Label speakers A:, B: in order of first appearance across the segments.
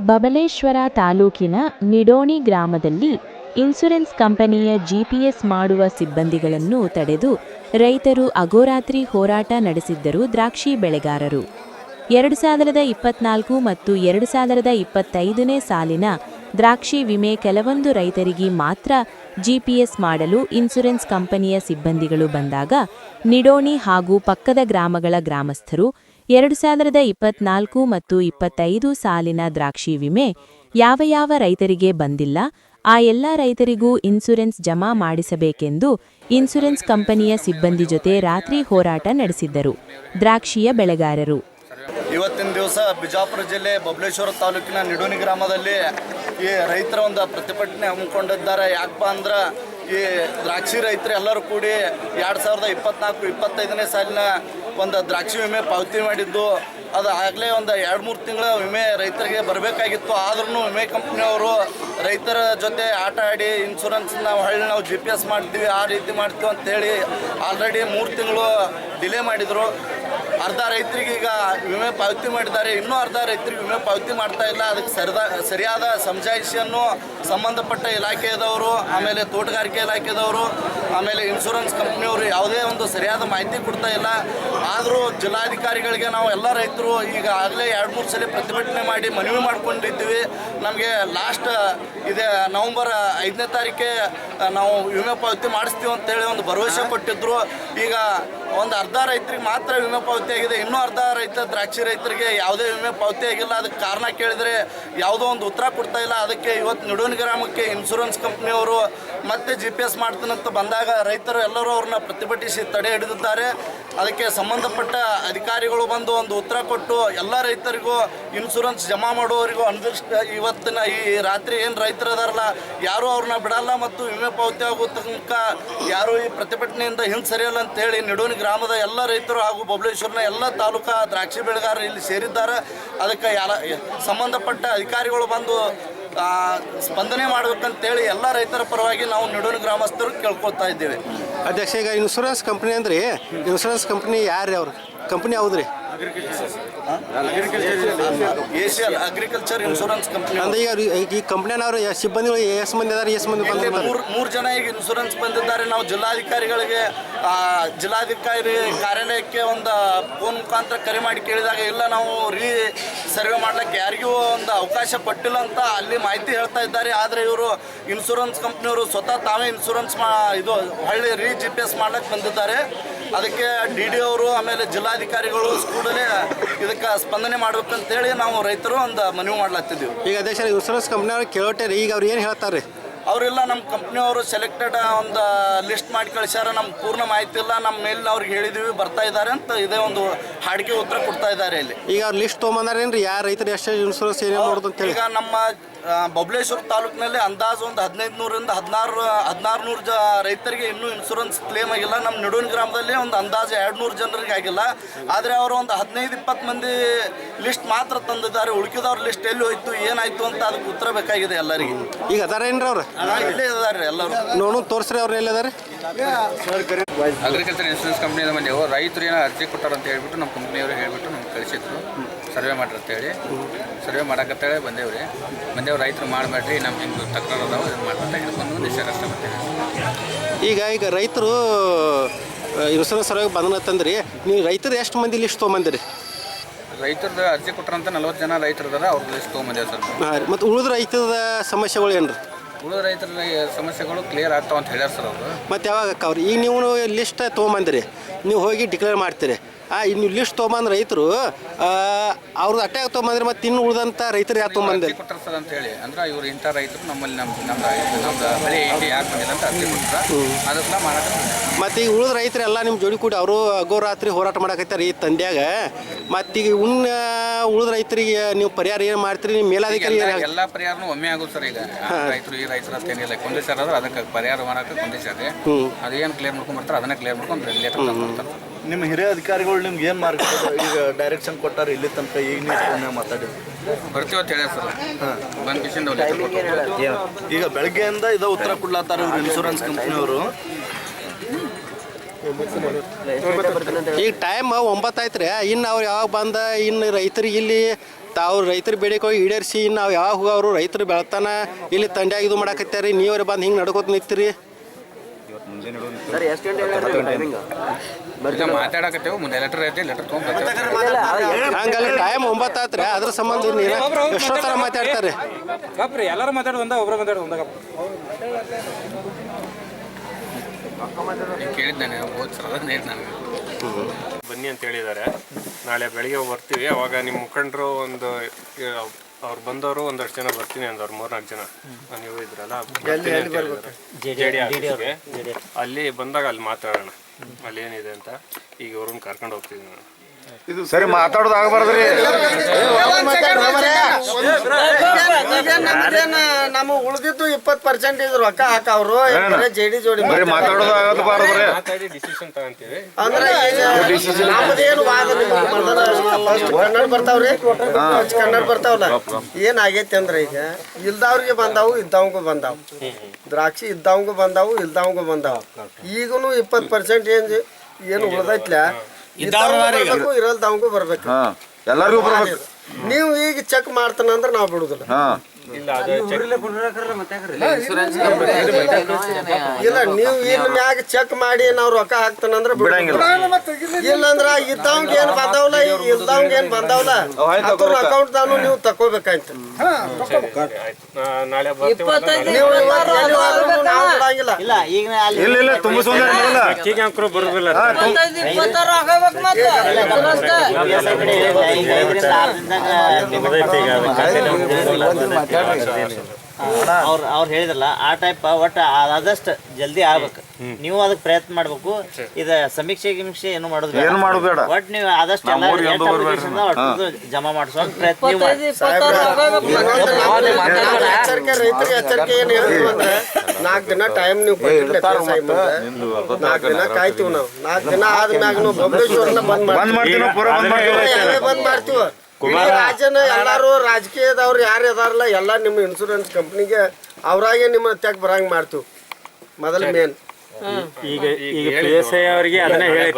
A: ಬಬಲೇಶ್ವರ ತಾಲೂಕಿನ ನಿಡೋಣಿ ಗ್ರಾಮದಲ್ಲಿ ಇನ್ಸುರೆನ್ಸ್ ಕಂಪನಿಯ ಜಿಪಿಎಸ್ ಮಾಡುವ ಸಿಬ್ಬಂದಿಗಳನ್ನು ತಡೆದು ರೈತರು ಅಗೋರಾತ್ರಿ ಹೋರಾಟ ನಡೆಸಿದ್ದರು ದ್ರಾಕ್ಷಿ ಬೆಳೆಗಾರರು. ಎರಡು ಸಾವಿರದ ಇಪ್ಪತ್ನಾಲ್ಕು ಮತ್ತು ಎರಡು ಸಾವಿರದ ಇಪ್ಪತ್ತೈದನೇ ಸಾಲಿನ ದ್ರಾಕ್ಷಿ ವಿಮೆ ಕೆಲವೊಂದು ರೈತರಿಗೆ ಮಾತ್ರ ಜಿಪಿಎಸ್ ಮಾಡಲು ಇನ್ಸೂರೆನ್ಸ್ ಕಂಪನಿಯ ಸಿಬ್ಬಂದಿಗಳು ಬಂದಾಗ ನಿಡೋಣಿ ಹಾಗೂ ಪಕ್ಕದ ಗ್ರಾಮಗಳ ಗ್ರಾಮಸ್ಥರು ಎರಡು ಸಾವಿರದ ಇಪ್ಪತ್ನಾಲ್ಕು ಮತ್ತು ಇಪ್ಪತ್ತೈದು ಸಾಲಿನ ದ್ರಾಕ್ಷಿ ವಿಮೆ ಯಾವ ಯಾವ ರೈತರಿಗೆ ಬಂದಿಲ್ಲ, ಆ ಎಲ್ಲ ರೈತರಿಗೂ ಇನ್ಸೂರೆನ್ಸ್ ಜಮಾ ಮಾಡಿಸಬೇಕೆಂದು ಇನ್ಸೂರೆನ್ಸ್ ಕಂಪನಿಯ ಸಿಬ್ಬಂದಿ ಜೊತೆ ರಾತ್ರಿ ಹೋರಾಟ ನಡೆಸಿದ್ದರು. ದ್ರಾಕ್ಷಿಯ ಬೆಳೆಗಾರರು.
B: ಇವತ್ತಿನ ದಿವಸ ಬಿಜಾಪುರ ಜಿಲ್ಲೆ ಬಬಲೇಶ್ವರ ತಾಲೂಕಿನ ನಿಡೋನಿ ಗ್ರಾಮದಲ್ಲಿ ಈ ರೈತರ ಒಂದು ಪ್ರತಿಭಟನೆ ಹಮ್ಮಿಕೊಂಡಿದ್ದಾರೆ. ಯಾಕಪ್ಪ ಅಂದ್ರೆ ಈ ದ್ರಾಕ್ಷಿ ರೈತರು ಎಲ್ಲರೂ ಕೂಡಿ ಎರಡು ಸಾವಿರದ ಇಪ್ಪತ್ನಾಲ್ಕು, ಇಪ್ಪತ್ತೈದನೇ ಸಾಲಿನ ಒಂದು ದ್ರಾಕ್ಷಿ ವಿಮೆ ಪಾವತಿ ಮಾಡಿದ್ದು. ಅದು ಆಗಲೇ ಒಂದು ಎರಡು ಮೂರು ತಿಂಗಳ ವಿಮೆ ರೈತರಿಗೆ ಬರಬೇಕಾಗಿತ್ತು. ಆದ್ರೂ ವಿಮೆ ಕಂಪ್ನಿಯವರು ರೈತರ ಜೊತೆ ಆಟ ಆಡಿ ಇನ್ಶೂರೆನ್ಸ್ ನಾವು ಹಳ್ಳಿ ನಾವು ಜಿ ಪಿ ಎಸ್ ಮಾಡ್ತೀವಿ, ಆ ರೀತಿ ಮಾಡ್ತೀವಿ ಅಂತೇಳಿ ಆಲ್ರೆಡಿ ಮೂರು ತಿಂಗಳು ಡಿಲೇ ಮಾಡಿದರು. ಅರ್ಧ ರೈತರಿಗೆ ಈಗ ವಿಮೆ ಪಾವತಿ ಮಾಡಿದ್ದಾರೆ. ಇನ್ನೂ ಅರ್ಧ ರೈತರಿಗೆ ವಿಮೆ ಪಾವತಿ ಮಾಡ್ತಾ ಇಲ್ಲ. ಅದಕ್ಕೆ ಸರಿದ, ಸರಿಯಾದ ಸಮಜಾಯಿಷಿಯನ್ನು ಸಂಬಂಧಪಟ್ಟ ಇಲಾಖೆಯದವರು ಆಮೇಲೆ ತೋಟಗಾರಿಕೆ ಇಲಾಖೆದವರು ಆಮೇಲೆ ಇನ್ಶೂರೆನ್ಸ್ ಕಂಪ್ನಿಯವರು ಯಾವುದೇ ಒಂದು ಸರಿಯಾದ ಮಾಹಿತಿ ಕೊಡ್ತಾ ಇಲ್ಲ. ಆದರೂ ಜಿಲ್ಲಾಧಿಕಾರಿಗಳಿಗೆ ನಾವು ಎಲ್ಲ ರೈತರು ಈಗ ಆಗಲೇ ಎರಡು ಮೂರು ಸಲ ಪ್ರತಿಭಟನೆ ಮಾಡಿ ಮನವಿ ಮಾಡ್ಕೊಂಡಿದ್ದೀವಿ. ನಮಗೆ ಲಾಸ್ಟ್ ಇದೆ ನವಂಬರ್ ಐದನೇ ತಾರೀಕೆ ನಾವು ವಿಮೆ ಪಾವತಿ ಮಾಡಿಸ್ತೀವಿ ಅಂತೇಳಿ ಒಂದು ಭರವಸೆ ಕೊಟ್ಟಿದ್ದರು ಈಗ ಒಂದು ಅರ್ಧ ರೈತರಿಗೆ ಮಾತ್ರ ವಿಮೆ ಪಾವತಿ ಆಗಿದೆ. ಇನ್ನೂ ಅರ್ಧ ರೈತ, ದ್ರಾಕ್ಷಿ ರೈತರಿಗೆ ಯಾವುದೇ ವಿಮೆ ಪಾವತಿ ಆಗಿಲ್ಲ. ಅದಕ್ಕೆ ಕಾರಣ ಕೇಳಿದರೆ ಯಾವುದೋ ಒಂದು ಉತ್ತರ ಕೊಡ್ತಾ ಇಲ್ಲ. ಅದಕ್ಕೆ ಇವತ್ತು ನಿಡೋನ್ ಗ್ರಾಮಕ್ಕೆ ಇನ್ಶೂರೆನ್ಸ್ ಕಂಪ್ನಿಯವರು ಮತ್ತೆ ಜಿ ಪಿ ಎಸ್ ಮಾಡ್ತೀನಂತ ಬಂದಾಗ ರೈತರು ಎಲ್ಲರೂ ಅವ್ರನ್ನ ಪ್ರತಿಭಟಿಸಿ ತಡೆ ಹಿಡಿದಿದ್ದಾರೆ. ಅದಕ್ಕೆ ಸಂಬಂಧಪಟ್ಟ ಅಧಿಕಾರಿಗಳು ಬಂದು ಒಂದು ಉತ್ತರ ಕೊಟ್ಟು ಎಲ್ಲ ರೈತರಿಗೂ ಇನ್ಶೂರೆನ್ಸ್ ಜಮಾ ಮಾಡುವವರಿಗೂ ಅನ್ವಿಷ್ಟ ಇವತ್ತಿನ ಈ ರಾತ್ರಿ ಏನು ರೈತರು ಅದಾರಲ್ಲ, ಯಾರೂ ಅವ್ರನ್ನ ಬಿಡಲ್ಲ ಮತ್ತು ವಿಮೆ ಪಾವತಿ ಆಗೋ ತನಕ ಯಾರು ಈ ಪ್ರತಿಭಟನೆಯಿಂದ ಹಿಂದೆ ಸರಿಯಲ್ಲ ಅಂತ ಹೇಳಿ ನಿಡೋನಿ ಗ್ರಾಮದ ಎಲ್ಲ ರೈತರು ಹಾಗೂ ಬಬಲೇಶ್ವರನ ಎಲ್ಲ ತಾಲೂಕಾ ದ್ರಾಕ್ಷಿ ಬೆಳೆಗಾರರು ಇಲ್ಲಿ ಸೇರಿದ್ದಾರೆ. ಅದಕ್ಕೆ ಯಾರ, ಸಂಬಂಧಪಟ್ಟ ಅಧಿಕಾರಿಗಳು ಬಂದು ಸ್ಪಂದನೆ ಮಾಡಬೇಕಂತೇಳಿ ಎಲ್ಲ ರೈತರ ಪರವಾಗಿ ನಾವು ನಿಡೋನಿ ಗ್ರಾಮಸ್ಥರು ಕೇಳ್ಕೊತಾ ಇದ್ದೇವೆ.
C: ಅಧ್ಯಕ್ಷ, ಈಗ ಇನ್ಶೂರೆನ್ಸ್ ಕಂಪ್ನಿ ಅಂದ್ರೆ ಇನ್ಶೂರೆನ್ಸ್ ಕಂಪ್ನಿ ಯಾರು ಅವ್ರು? ಕಂಪ್ನಿ ಯಾವ್ದು ರೀ
B: ಏಷಿಯಲ್ ಅಗ್ರಿಕಲ್ಚರ್ ಇನ್ಶೂರೆನ್ಸ್ ಕಂಪ್ನಿ
C: ಅಂದ್ರೆ ಈಗ ಈ ಕಂಪ್ನಿಯವ್ರು ಸಿಬ್ಬಂದಿಗಳು ಎಷ್ಟು ಮಂದಿ ಅದಾರ ಎಷ್ಟು ಮಂದಿ
B: ಇಲ್ಲಿ ಮೂರು ಮೂರು ಜನ ಈಗ ಇನ್ಶೂರೆನ್ಸ್ ಬಂದಿದ್ದಾರೆ. ನಾವು ಜಿಲ್ಲಾಧಿಕಾರಿಗಳಿಗೆ ಜಿಲ್ಲಾಧಿಕಾರಿ ಕಾರ್ಯಾಲಯಕ್ಕೆ ಒಂದು ಫೋನ್ ಮುಖಾಂತರ ಕರೆ ಮಾಡಿ ಕೇಳಿದಾಗ ಇಲ್ಲ ನಾವು ರೀ ಸರ್ವೆ ಮಾಡ್ಲಿಕ್ಕೆ ಯಾರಿಗೂ ಒಂದು ಅವಕಾಶ ಕೊಟ್ಟಿಲ್ಲ ಅಂತ ಅಲ್ಲಿ ಮಾಹಿತಿ ಹೇಳ್ತಾ ಇದ್ದಾರೆ. ಆದರೆ ಇವರು ಇನ್ಶೂರೆನ್ಸ್ ಕಂಪ್ನಿಯವರು ಸ್ವತಃ ತಾವೇ ಇನ್ಶೂರೆನ್ಸ್ ಮಾ ಇದು ಹಳ್ಳಿ ರೀ ಜಿ ಪಿ ಎಸ್ ಮಾಡ್ಲಿಕ್ಕೆ ಬಂದಿದ್ದಾರೆ. ಅದಕ್ಕೆ ಡಿ ಡಿ ಅವರು ಆಮೇಲೆ ಜಿಲ್ಲಾಧಿಕಾರಿಗಳು ಕೂಡಲೇ ಇದಕ್ಕೆ ಸ್ಪಂದನೆ ಮಾಡ್ಬೇಕಂತೇಳಿ ನಾವು ರೈತರು ಒಂದು ಮನವಿ ಮಾಡ್ಲತ್ತಿದ್ದೀವಿ
C: ಈಗ ಅಧ್ಯಕ್ಷ ಇನ್ಸೂರೆನ್ಸ್ ಕಂಪ್ನಿಯವ್ರು ಕೇಳೋಟೆ ಈಗ ಅವ್ರು ಏನು ಹೇಳ್ತಾರೆ?
B: ಅವರೆಲ್ಲ ನಮ್ಮ ಕಂಪ್ನಿಯವರು ಸೆಲೆಕ್ಟೆಡ್ ಒಂದು ಲಿಸ್ಟ್ ಮಾಡಿ ಕಳಿಸ್ಯಾರ ನಮ್ಮ ಪೂರ್ಣ ಮಾಹಿತಿ ಇಲ್ಲ ನಮ್ಮ ಮೇಲೆ ಅವ್ರಿಗೆ ಹೇಳಿದೀವಿ ಬರ್ತಾ ಇದ್ದಾರೆ ಅಂತ ಇದೇ ಒಂದು ಹಾಡಿಕೆ ಉತ್ತರ ಕೊಡ್ತಾ ಇದ್ದಾರೆ ಇಲ್ಲಿ.
C: ಈಗ ಅವ್ರು ಲಿಸ್ಟ್ ತೊಗೊಂಬಂದಾರೇನ್ರಿ? ಯಾರು ರೈತರು ಎಷ್ಟು ಇನ್ಶೂರೆನ್ಸ್ ಏನೇ ಮಾಡೋದು ಅಂತೇಳಿ
B: ಈಗ ನಮ್ಮ ಆ, ಬಬಲೇಶ್ವರ ತಾಲೂಕಿನಲ್ಲಿ ಅಂದಾಜು ಒಂದು ಹದಿನೈದು ನೂರಿಂದ ಹದಿನಾರು ಹದಿನಾರು ನೂರು ಜ ರೈತರಿಗೆ ಇನ್ನೂ ಇನ್ಶೂರೆನ್ಸ್ ಕ್ಲೇಮ್ ಆಗಿಲ್ಲ. ನಮ್ಮ ನಿಡೂನ್ ಗ್ರಾಮದಲ್ಲಿ ಒಂದು ಅಂದಾಜು ಎರಡು ನೂರು ಜನರಿಗೆ ಆಗಿಲ್ಲ. ಆದರೆ ಅವರು ಒಂದು ಹದಿನೈದು ಇಪ್ಪತ್ತು ಮಂದಿ ಲಿಸ್ಟ್ ಮಾತ್ರ ತಂದಿದ್ದಾರೆ. ಉಳಿಕಿದವ್ರ ಲಿಸ್ಟ್ ಎಲ್ಲಿ ಹೋಯ್ತು ಏನಾಯ್ತು ಅಂತ ಅದಕ್ಕೆ ಉತ್ತರ ಬೇಕಾಗಿದೆ ಎಲ್ಲರಿಗೆ.
C: ಈಗ ಅದಾರೇನ್ರಿ ಅವ್ರು?
B: ಇಲ್ಲೇ ಇದ್ದಾರೆ ಎಲ್ಲರೂ.
C: ನೋಡು ತೋರಿಸ್ರಿ ಅವ್ರು ಎಲ್ಲಿದ್ದಾರೆ
D: ಅಗ್ರಿಕಲ್ಚರ್ ಇನ್ಶೂರೆನ್ಸ್ ಕಂಪ್ನಿಯಿಂದ ಬಂದೆವು. ರೈತರು ಏನೋ ಅರ್ಜಿ ಕೊಟ್ಟಾರ ಅಂತ ಹೇಳ್ಬಿಟ್ಟು ನಮ್ಮ ಕಂಪ್ನಿಯವರು ಹೇಳ್ಬಿಟ್ಟು ನಮ್ಗೆ ಕಳಿಸಿದ್ರು. ಸರ್ವೆ ಮಾಡ್ರಿ ಅಂತೇಳಿ ಸರ್ವೆ ಮಾಡಕತ್ತೇಳಿ ಬಂದೇವ್ರಿ. ಬಂದೇವು ರೈತರು ಮಾಡಬೇಡ್ರಿ ನಮ್ಮ ಹಿಂಗೆ ತಕರಾರು ಅದಾವ ಇದನ್ನ ಮಾಡ್ಕೊಂತ ಹಿಡ್ಕೊಂಡು ವಿಷಯ ಕಷ್ಟ ಬರ್ತೇವೆ
C: ಈಗ ಈಗ ರೈತರು ಇರುಸರ ಸರ್ವೆ ಬಂದನತ್ತಂದ್ರಿ ನೀವು ರೈತರು ಎಷ್ಟು ಮಂದಿ ಲಿಸ್ಟ್ ತೊಗೊಂಬಂದಿರಿ?
D: ರೈತರದ ಅರ್ಜಿ ಕೊಟ್ಟರಂತ ನಲ್ವತ್ತು ಜನ ರೈತರು ಇದಾರೆ ಅವ್ರ ಲಿಸ್ಟ್ ತೊಗೊಂಬಂದೇವೆ ಸರ್
C: ಹಾಂ ಮತ್ತು ಉಳಿದ ರೈತದ ಸಮಸ್ಯೆಗಳು ಏನು ರೀ
D: ಉಳಿದ ರೈತರ ಸಮಸ್ಯೆಗಳು ಕ್ಲಿಯರ್ ಆಗ್ತಾವ ಅಂತ ಹೇಳ್ಯಾರ ಸರ್ ಅವರು.
C: ಮತ್ತು ಯಾವಾಗ ಅಕ್ಕವ್ರಿ ಈಗ ನೀವು ಲಿಸ್ಟ್ ತೊಗೊಂಬಂದಿರಿ ನೀವು ಹೋಗಿ ಡಿಕ್ಲೇರ್ ಮಾಡ್ತೀರಿ. ಆ ಇನ್ನು ಲಿಸ್ಟ್ ತೊಗೊಂಬಂದು ರೈತರು ಅವ್ರದ್ದು ಅಟ್ಯಾಕ್ ತೊಗೊಂಬಂದ್ರೆ ಮತ್ತೆ ಇನ್ನು ಉಳಿದಂಥ ರೈತರು ಯಾಕೆ ತೊಗೊಂಬಂದ್ರೆ
D: ಕೊಟ್ಟಾರ ಸರ್ ಅಂತ ಹೇಳಿ. ಅಂದ್ರೆ ಇವ್ರು ಇಂಥ ರೈತರು ನಮ್ಮಲ್ಲಿ ನಮ್ಮ ನಮ್ಮ ಬೆಳೆ ಯಾಕೆ ಬಂದಿಲ್ಲ ಅಂತ ಅರ್ಜಿ ಕೊಟ್ಟಾರ
C: ಮತ್ತು ಈಗ ಉಳಿದ ರೈತರೆಲ್ಲ ನಿಮ್ಮ ಜೋಡಿ ಕೂಡಿ ಅವರು ಅಗೋರಾತ್ರಿ ಹೋರಾಟ ಮಾಡಕತ್ತಾರೆ ಈ ತಂಡ್ಯಾಗ. ಮತ್ತೀಗ ಉನ್ನ ಉಳಿದ ರೈತರಿಗೆ ನೀವು ಪರಿಹಾರ ಏನು ಮಾಡ್ತೀರಿ? ನಿಮ್ಮ ಮೇಲಾಧಿಕಾರಿ
D: ಎಲ್ಲ ಪರಿಹಾರನೂ ಒಮ್ಮೆ ಆಗುತ್ತೆ ಸರ್ ಈಗ. ರೈತರು ಈ ರೈತರ ಅಂತ ಏನಿಲ್ಲ. ಕೊಂದಿಸ್ಯಾರ ಆದ್ರೆ ಅದಕ್ಕೆ ಪರಿಹಾರ ಮಾಡಕ್ಕೆ ಕೊಂದಿಸ್ಯಾರ ಅದೇನು ಕ್ಲಿಯರ್ ಮಾಡ್ಕೊಂಡ್ಬರ್ತಾರೆ ಅದನ್ನ ಕ್ಲಿಯರ್ ಮಾಡ್ಕೊಂಡು ಲೇಟರ್ ಮಾಡ್ತಾರೆ
B: ನಿಮ್ಮ ಹಿರಿಯ ಅಧಿಕಾರಿಗಳು ನಿಮ್ಗೆ ಏನು ಮಾರ್ಗ ಈಗ ಡೈರೆಕ್ಷನ್ ಕೊಟ್ಟಾರೆ ಇಲ್ಲಿ ತನಕ ಈಗ ನೀವು ಮಾತಾಡಿದ್ರು ಮಾತಾಡಿದ್ರಿ
D: ಬರ್ತೀವಿ ಅಂತ ಹೇಳ್ಯಾರ ಸರ್. ಬಂದ್ ಕಿಶನ್
B: ಈಗ ಬೆಳಗ್ಗೆಯಿಂದ ಇದು ಉತ್ತರ ಕೊಡ್ಲಾತಾರ ಇವ್ರು ಇನ್ಶೂರೆನ್ಸ್ ಕಂಪ್ನಿಯವರು
C: ಈಗ ಟೈಮ್ ಒಂಬತ್ತು ಆಯ್ತು ರೀ ಇನ್ನು ಅವ್ರು ಯಾವಾಗ ಬಂದ ಇನ್ನು ರೈತರಿಗೆ ಇಲ್ಲಿ ತಾವು ರೈತರು ಬೇಡಿಕೆ ಹೋಗಿ ಈಡೇರಿಸಿ ನಾವು ಯಾವಾಗ ಅವರು ರೈತರು ಬೆಳತಾನ ಇಲ್ಲಿ ತಂಡ್ಯಾಗ ಇದು ಮಾಡಾಕತ್ತಾರೆ ನೀವ್ರೆ ಬಂದು ಹಿಂಗೆ ನಡ್ಕೋತ ನಿಂತೀರಿ.
D: ಈಗ ಮಾತಾಡಕತ್ತೇವು ಮುಂದೆ ಲೆಟರ್ ಐತಿ ಲೆಟರ್
C: ಹಂಗಲ್ಲ ಟೈಮ್ ಒಂಬತ್ತು ಆತ್ರಿ ಅದ್ರ ಸಂಬಂಧ ನೀರ ಎಷ್ಟೋ ಥರ ಮಾತಾಡ್ತಾರೆ.
E: ಗಪ್ರಿ ಎಲ್ಲರೂ ಮಾತಾಡೋದು ಒಂದ ಒಬ್ರು ಮಾತಾಡೋದು ಒಂದ ಗಪ್
D: ನೀವು ಕೇಳಿದ್ದು ನಾನು ಹೋದ್ ಸಲ ಹೇಳಿ
F: ಬನ್ನಿ ಅಂತ ಹೇಳಿದ್ದಾರೆ. ನಾಳೆ ಬೆಳಿಗ್ಗೆ ಬರ್ತೀವಿ ಅವಾಗ ನಿಮ್ಮ ಮುಖಂಡರು ಒಂದು ಅವ್ರು ಬಂದವರು ಒಂದಷ್ಟು ಜನ ಬರ್ತೀನಿ ಅಂದವ್ರು ಮೂರ್ನಾಲ್ಕು ಜನ. ನೀವು ಇದ್ರಲ್ಲ ಅಲ್ಲಿ ಬಂದಾಗ ಅಲ್ಲಿ ಮಾತಾಡೋಣ. ಅಲ್ಲಿ ಏನಿದೆ ಅಂತ ಈಗ ಅವ್ರನ್ನ ಕರ್ಕೊಂಡು ಹೋಗ್ತಿದ್ದೀನಿ ನಾನು.
G: ಸರಿ ಮಾತಾಡೋದು ಆಗಬಾರ್ದ್ರಿ.
H: ನಮ್ಮ ಉಳಿದಿದ್ದು ಇಪ್ಪತ್ತು ಪರ್ಸೆಂಟೇಜ್ ರೊಕ್ಕ ಹಾಕವ್ರು ಜೆ ಡಿ ಜೋಡಿ
G: ಬರೀ ಮಾತಾಡೋದು ಆಗಬಾರ್ದ್ರಿ
H: ಅಂದ್ರೆ ನಮ್ದೇನು ವಾದ ಫಸ್ಟ್ ಕನ್ನಡ ಬರ್ತಾವ್ರಿ? ಫಸ್ಟ್ ಕನ್ನಡ ಬರ್ತಾವಲ್ಲ? ಏನ್ ಆಗೈತಿ ಅಂದ್ರೆ ಈಗ ಇಲ್ದವ್ರಿಗೆ ಬಂದಾವು ಇದ್ದವಂಗೂ ಬಂದಾವು. ದ್ರಾಕ್ಷಿ ಇದ್ದವಂಗೂ ಬಂದಾವು ಇಲ್ದವಂಗೂ ಬಂದಾವು. ಈಗನು ಇಪ್ಪತ್ತು ಪರ್ಸೆಂಟ್ ಏನ್ ಏನು ಉಳ್ದೈತ್ಲ? ಇದ್ದವ್ರಿಗೂ ಇರಲ್ದವಂಗೂ ಬರ್ಬೇಕು.
G: ಹಾ ಎಲ್ಲರಿಗೂ ಬರ್ಬೇಕು.
H: ನೀವು ಈಗ ಚೆಕ್ ಮಾಡ್ತಾನಂದ್ರೆ ನಾವು ಬಿಡುದಿಲ್ಲ.
G: ಹಾ.
F: ಇಲ್ಲ ಅದು ಚೆಕ್
H: ಇಲ್ಲ ನೀವು ಇನ್ ಮ್ಯಾಗ ಚೆಕ್ ಮಾಡಿ ನಾವು ರೊಕ್ಕ ಹಾಕ್ತಾನಂದ್ರ ಬಿಡಂಗಿಲ್ಲ ಇಲ್ಲಂದ್ರ ಇದ್ದವಂಗ ಏನ್ ಬಂದವಲ್ಲ ಇಲ್ದವಂಗ ಏನ್ ಬಂದವಲ್ಲ ಅದ್ರ ಅಕೌಂಟ್ ತಾನು ನೀವು ತಕೋಬೇಕಾಯ್ತು
F: ಆಯ್ತು ನಾಳೆ ಬರ್ತೀವಿ
H: ನೀವು ನಾವು ಬಿಡಂಗಿಲ್ಲ
G: ಇಲ್ಲ ಇಲ್ಲ ತುಂಬಿಸೋದ್ರ ಮೊದಲ
F: ಅಕ್ಕಿಗೆ ಅಂಕರು ಬರೋದಿಲ್ಲ
G: ಹಾ, ತುಂಬ-
I: ಅವ್ರು ಅವ್ರು ಹೇಳಿದ್ರಲ್ಲ ಆ ಟೈಪ್ ಒಟ್ಟು ಆದಷ್ಟು ಜಲ್ದಿ ಆಗ್ಬೇಕು. ನೀವು ಅದಕ್ಕೆ ಪ್ರಯತ್ನ ಮಾಡ್ಬೇಕು. ಇದ ಸಮೀಕ್ಷೆ ಗಿಮೀಕ್ಷೆ ಏನು ಮಾಡೋದು.
G: ಏನು
I: ಮಾಡಬೇಡ ನೀವು ಆದಷ್ಟು ಎಲ್ಲ ಎಷ್ಟು ಜಮಾ ಮಾಡಿಸೋ ಪ್ರಯತ್ನ ನೀವು ಮಾಡಿ.
H: ಇನ್ನೊಂದು ಎಚ್ಚರಿಕೆ ರೈತರಿಗೆ ಎಚ್ಚರಿಕೆ ಏನ್ ಹೇಳ್ತೀವಿ ಅಂದ್ರೆ ನಾಲ್ಕು ದಿನ ಟೈಮ್ ನೀವು ನಾಲ್ಕು ದಿನ ಕಾಯ್ತೀವಿ ನಾವು. ನಾಲ್ಕು ದಿನ ಆದ್ಮ್ಯಾಗ ನಾವು ಬಬಲೇಶ್ವರನ ಬಂದ್
G: ಬಂದ್
H: ಮಾಡ್ತೀವಿ.
G: ಮಾಡ್ತೀವಿ ಪೂರ ಬಂದ್ ಮಾಡ್ತೀವಿ.
H: ಯಾವೇ ಬಂದ್ ಮಾಡ್ತೀವ. ಇಡೀ ರಾಜನ ಎಲ್ಲಾರು ರಾಜಕೀಯದವ್ರು ಯಾರು ಇದಾರಲ್ಲ ಎಲ್ಲ ನಿಮ್ಮ ಇನ್ಶೂರೆನ್ಸ್ ಕಂಪ್ನಿಗೆ ಅವರಾಗೆ ನಿಮ್ಮ ತೆಗ್ ಬರಂಗ್ ಮಾಡ್ತೀವಿ. ಮೊದಲ ಮೇನ್
F: ಈಗ ಈಗ ಈ ಎಸ್ ಐ ಅವರಿಗೆ ಅದನ್ನೇ ಹೇಳಿ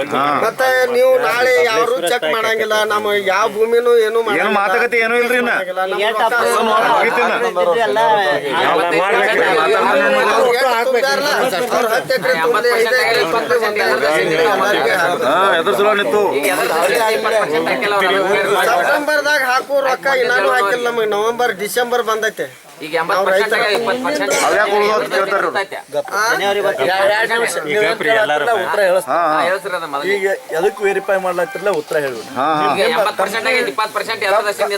H: ಮತ್ತೆ ನೀವು ನಾಳೆ ಯಾರು ಚೆಕ್ ಮಾಡಂಗಿಲ್ಲ ನಮ್ಮ ಯಾವ ಭೂಮಿನೂ ಏನು
G: ಏನು ಮಾತುಕತೆ ಏನೂ ಇಲ್ರಿ ಇನ್ನ. ಹಾ ಎದ್ರ ಸಲ ನಿಂತು.
H: ಸೆಪ್ಟೆಂಬರ್ದಾಗ ಹಾಕೋ ರೊಕ್ಕ ಇನ್ನಾನು ಹಾಕಿಲ್ಲ ನಮಗೆ. ನವೆಂಬರ್ ಡಿಸೆಂಬರ್ ಬಂದೈತೆ. ನಾವು ರೈತರ
G: ಅವ್ಯಾಕೆ ಉಳ್ದು ಅಂತ ಕೇಳ್ತಾರ
I: ಜನವರಿ ಇವತ್ತು
G: ಹಾ ಹಾ
J: ಈಗ ಎದಕ್ಕೆ ವೆರಿಫೈ ಮಾಡ್ಲಾಗ್ತಿರಲ್ಲ ಉತ್ತರ ಹೇಳಿ
G: ಹಾ ಹಾ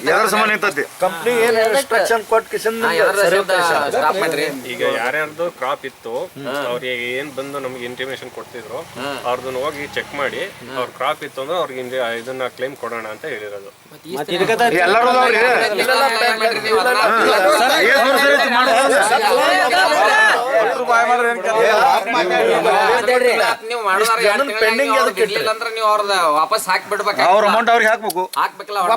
G: ಎದ್ರ ಸಮ ನಿಂತತಿ
J: ಕಂಪ್ನಿ ಏನ್ ಇನ್ಸ್ಟ್ರಕ್ಷನ್ ಕೊಟ್ಟು ಕಿಶನ್
F: ಈಗ ಯಾರ್ಯಾರ್ದು ಕ್ರಾಪ್ ಇತ್ತು ಅವ್ರಿಗೆ ಏನ್ ಬಂದು ನಮ್ಗೆ ಇಂಟಿಮೇಶನ್ ಕೊಡ್ತಿದ್ರು ಅವ್ರದನ್ನ ಹೋಗಿ ಚೆಕ್ ಮಾಡಿ ಅವ್ರ ಕ್ರಾಪ್ ಇತ್ತು ಅಂದ್ರೆ ಅವ್ರಿಗೆ ಇದನ್ನ ಕ್ಲೇಮ್ ಕೊಡೋಣ ಅಂತ ಹೇಳಿರೋದು
G: ಎಲ್ಲರೂ ಮಾಡ
J: ಪೆಂಡಿಂಗ್
D: ಅಂದ್ರೆ ನೀವು ಅವ್ರದ್ದು ವಾಪಸ್ ಹಾಕ್ಬಿಡ್ಬೇಕು
G: ಅವ್ರ ಅಮೌಂಟ್ ಅವ್ರಿಗೆ ಹಾಕ್ಬೇಕು.
D: ಹಾಕ್ಬೇಕಲ್ಲ ಅವ್ರ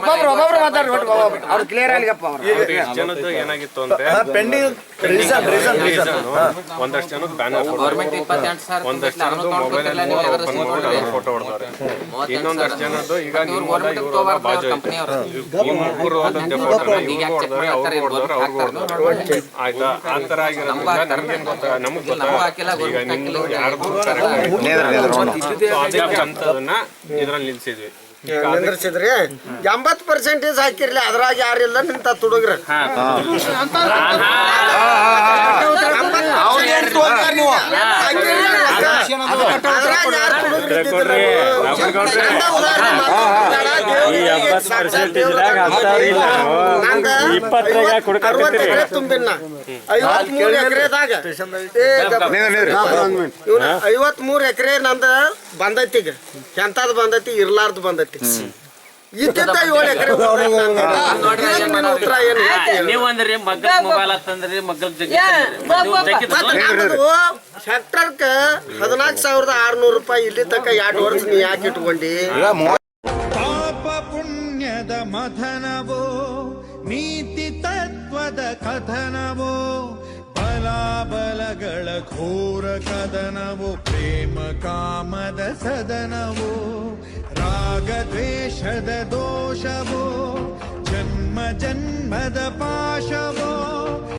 F: ಅವ್ರಿಗೆ ಎಷ್ಟ್ ಜನದ್ದು ಏನಾಗಿತ್ತು ಅಂದ್ರೆ
J: ಪೆಂಡಿಂಗ್ ರೀಸನ್ ರೀಸನ್ ರೀಸನ್
F: ಒಂದಷ್ಟು ಜನಕ್ಕೆ ಬ್ಯಾನರ್
D: ಗೌರ್ಮೆಂಟ್ ಇಪ್ಪತ್ತೆಂಟು ಸಾವಿರ
F: ಒಂದಷ್ಟು ಮೊಬೈಲ್ ಅಲ್ಲಿ ಫೋಟೋ ಹೊಡೆದವ್ರೆ. ಇನ್ನೊಂದಷ್ಟು ಜನದ್ದು ಈಗ ನಿಮ್ಮ ಹೊಲ ಇವ್ರ ಹೊಲ ಬಾಜು ಐತೆ ಈ ಮೂರು ಹೊಲದ ಫೋಟೋನ ಇವ್ರು ಹೊಡೆದವ್ರೆ ಅವ್ರು ಹೊಡೆದವ್ರೆ ಅವ್ರಿಗೂ ಹೊಡೆದವ್ರೆ ಆಯ್ತಾ? ಆ ಥರ ಆಗಿರೋದ್ರಿಂದ ನಮ್ಗೇನ್ ಇದ್ರಲ್ಲಿ ನಿಲ್ಸಿದ್ವಿ.
H: ನಿಂದ್ರಿಸಿದ್ರಿ? ಎಂಬತ್ ಪರ್ಸೆಂಟೇಜ್ ಹಾಕಿರ್ಲಿ ಅದ್ರಾಗ ಯಾರಿಲ್ಲ ನಿಂತ ತುಡುಗ್ರಿ.
G: ನೇದ್ರ
H: ಇವನ ಐವತ್ಮೂರು ಎಕರೆ ನಂದ ಬಂದೈತಿ ಈಗ. ಎಂತದ್ ಬಂದೈತಿ ಇರ್ಲಾರ್ದು ಬಂದೈತಿ. ಇದ್ದಿದ್ದ ಏಳು ಎಕರೆ ಉತ್ತರ ಏನು?
I: ನೀವು ಅಂದ್ರಿ ಮಗ್ಗಲ್ ಮೊಬೈಲ್ ಅಂತಂದ್ರಿ ಮಗ್ಗಲ್
H: ಫ್ಯಾಕ್ಟರ್ಕ ಹದಿನಾಲ್ಕು ಸಾವಿರದ ಆರ್ನೂರು ರೂಪಾಯಿ ಇಲ್ಲಿ ತನಕ ಎರಡು ವರ್ಷ ನೀ ಯಾಕೆ ಇಟ್ಕೊಂಡಿ?
K: ಪಾಪ ಪುಣ್ಯದ ಮಥನವೋ ನೀತಿ ತತ್ವದ ಕಥನವೋ ಬಲಾಬಲಗಳ ಘೋರ ಕದನವೋ ಪ್ರೇಮ ಕಾಮದ ಸದನವೋ गवेशद दोषभो जन्म जन्मद पाशवो